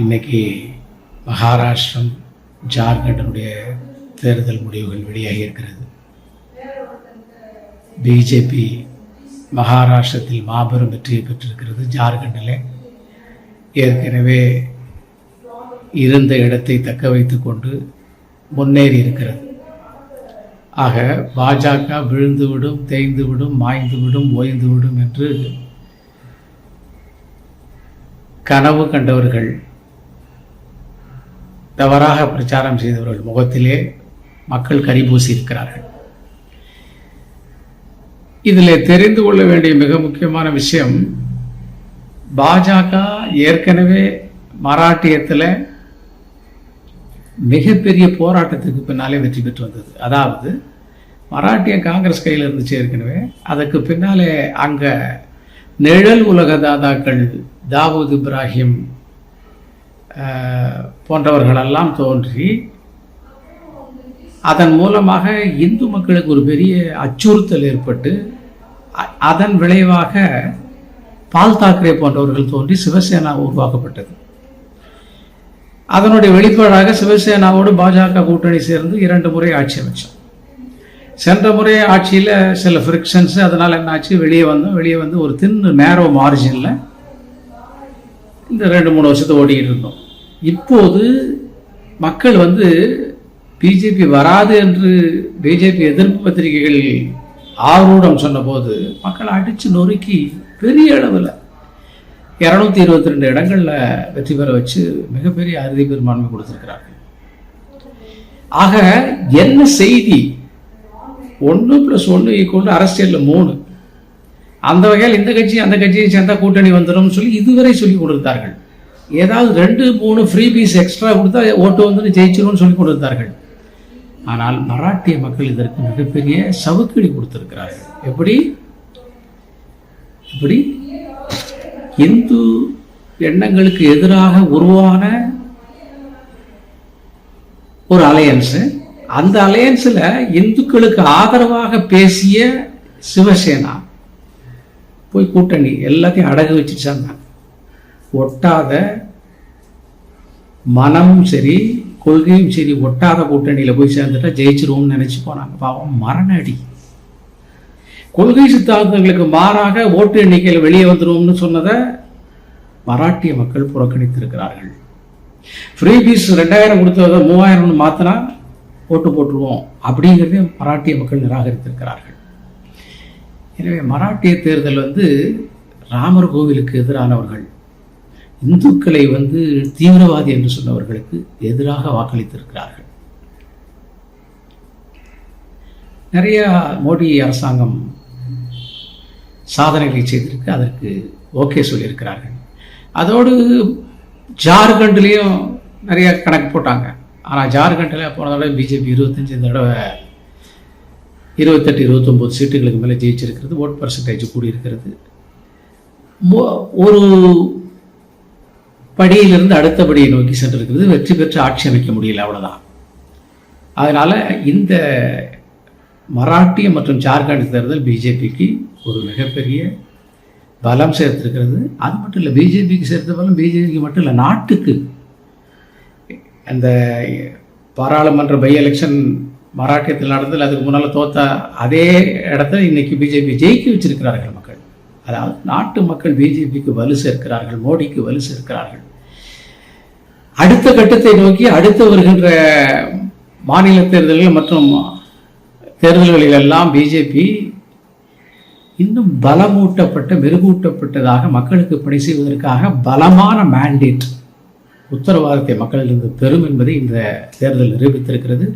இன்னைக்கு மகாராஷ்டிரம் ஜார்க்கண்டினுடைய தேர்தல் முடிவுகள் வெளியாகி இருக்கிறது பிஜேபி மகாராஷ்டிரத்தில் மாபெரும் வெற்றியை பெற்றிருக்கிறது ஜார்க்கண்டில். ஏற்கனவே இருந்த இடத்தை தக்க வைத்து கொண்டு முன்னேறி இருக்கிறது. ஆக பாஜக விழுந்துவிடும் தேய்ந்துவிடும் மாய்ந்துவிடும் ஓய்ந்துவிடும் என்று கனவு கண்டவர்கள் தவறாக பிரச்சாரம் செய்தவர்கள் முகத்திலே மக்கள் கரிபூசி இருக்கிறார்கள் இதில் தெரிந்து கொள்ள வேண்டிய மிக முக்கியமான விஷயம் பாஜக ஏற்கனவே மராட்டியத்தில் மிகப்பெரிய போராட்டத்துக்கு பின்னாலே வெற்றி பெற்று வந்தது. அதாவது மராட்டிய காங்கிரஸ் கையில் இருந்துச்சு ஏற்கனவே. அதுக்கு பின்னாலே அங்கே நிழல் உலக தாதாக்கள் தாவூத் இப்ராஹிம் போன்றவர்களெல்லாம் தோன்றி அதன் மூலமாக இந்து மக்களுக்கு ஒரு பெரிய அச்சுறுத்தல் ஏற்பட்டு அதன் விளைவாக பால் தாக்கரே போன்றவர்கள் தோன்றி சிவசேனா உருவாக்கப்பட்டது. அதனுடைய வெளிப்பாடாக சிவசேனாவோடு பாஜக கூட்டணி சேர்ந்து இரண்டு முறை ஆட்சி அமைச்சோம். சென்ற முறை ஆட்சியில் சில ஃப்ரிக்ஷன்ஸ் அதனால் என்ன ஆச்சு? வெளியே வந்தோம். வெளியே வந்து ஒரு தின் நேரோ மார்ஜினில் இந்த ரெண்டு மூணு வருஷத்தை ஓடிக்கிட்டு இருந்தோம். இப்போது மக்கள் வந்து பிஜேபி வராது என்று பிஜேபி எதிர்ப்பு பத்திரிகைகள் ஆர்வூடம் சொன்னபோது மக்கள் அடித்து நொறுக்கி பெரிய அளவில் இரநூத்தி இருபத்தி ரெண்டு இடங்களில் வெற்றி பெற வச்சு மிகப்பெரிய அறுதி பெரும்பான்மை கொடுத்துருக்கிறார்கள். ஆக என்ன செய்தி? ஒன்று ப்ளஸ் ஒன்று ஈக்குவல் அரசியலில் மூணு. அந்த வகையில் இந்த கட்சி அந்த கட்சியை சேர்ந்தால் கூட்டணி வந்துடும் சொல்லி இதுவரை சொல்லி கொடுத்தார்கள். ஏதாவது ரெண்டு மூணு ஃப்ரீ பீஸ் எக்ஸ்ட்ரா கொடுத்தா ஓட்டு வந்து ஜெயிச்சிரும்னு சொல்லி கொடுத்தார்கள். ஆனால் மராட்டிய மக்கள் இதற்கு மிகப்பெரிய சவுக்கடி கொடுத்திருக்கிறார்கள். எப்படி? இப்படி இந்து எண்ணங்களுக்கு எதிராக உருவான ஒரு அலையன்ஸு அந்த அலையன்ஸில் இந்துக்களுக்கு ஆதரவாக பேசிய சிவசேனா. போய் கூட்டணி எல்லாத்தையும் அடகு வச்சுட்டாங்க ஒட்டாத மனமும் சரி கொள்கையும் சரி ஒட்டாத கூட்டணியில் போய் சேர்ந்துட்டா ஜெயிச்சிருவோம்னு நினச்சி போனாங்க. பாவம் மரண அடி கொள்கை சித்தாந்தங்களுக்கு மாறாக ஓட்டு எண்ணிக்கையில் வெளியே வந்துடுவோம்னு சொன்னதை மராட்டிய மக்கள் புறக்கணித்திருக்கிறார்கள். ஃப்ரீ பீஸ் ரெண்டாயிரம் கொடுத்ததை மூவாயிரம்னு மாற்றினா ஓட்டு போட்டுருவோம் அப்படிங்கிறதே மராட்டிய மக்கள் நிராகரித்திருக்கிறார்கள். எனவே மராட்டிய தேர்தல் வந்து ராமர் கோவிலுக்கு எதிரானவர்கள். இந்துக்களை வந்து தீவிரவாதி என்று சொன்னவர்களுக்கு எதிராக வாக்களித்திருக்கிறார்கள். நிறைய மோடி அரசாங்கம் சாதனைகளை செய்திருக்கு அதற்கு ஓகே சொல்லியிருக்கிறார்கள். அதோடு ஜார்க்கண்ட்லேயும் நிறைய கணக்கு போட்டாங்க. ஆனால் ஜார்க்கண்டில் போன தடவை பிஜேபி இருபத்தஞ்சி தடவை இருபத்தெட்டு இருபத்தொம்போது சீட்டுகளுக்கு மேலே ஜெயிச்சிருக்கிறது ஓட் பர்சன்டேஜ் கூடியிருக்கிறது. ஒரு படியிலிருந்து அடுத்த படியை நோக்கி சென்றிருக்கிறது. வெற்றி பெற்று ஆட்சி அமைக்க முடியல அவ்வளோதான் அதனால் இந்த மராட்டிய மற்றும் ஜார்க்கண்ட் தேர்தல் பிஜேபிக்கு ஒரு மிகப்பெரிய பலம் சேர்த்திருக்கிறது. அது மட்டும் இல்லை பிஜேபிக்கு சேர்த்த பலம் பிஜேபிக்கு மட்டும் இல்லை நாட்டுக்கு. அந்த பாராளுமன்ற பை எலெக்ஷன் மராட்டியத்தில் நடந்ததில் அதுக்கு முன்னால் தோத்த அதே இடத்த இன்னைக்கு பிஜேபி ஜெயிக்க வச்சிருக்கிறார்கள் மக்கள். அதாவது நாட்டு மக்கள் பிஜேபிக்கு வலு சேர்க்கிறார்கள் மோடிக்கு வலு சேர்க்கிறார்கள். அடுத்த கட்டத்தை நோக்கி அடுத்து வருகின்ற மாநில தேர்தல்கள் மற்றும் தேர்தல்களில் எல்லாம் பிஜேபி இன்னும் பலமூட்டப்பட்ட மெருகூட்டப்பட்டதாக மக்களுக்கு பணி செய்வதற்காக பலமான மேண்டேட் உத்தரவாதத்தை மக்களிடம் பெறும் என்பதை இந்த தேர்தல் நிரூபித்திருக்கிறது.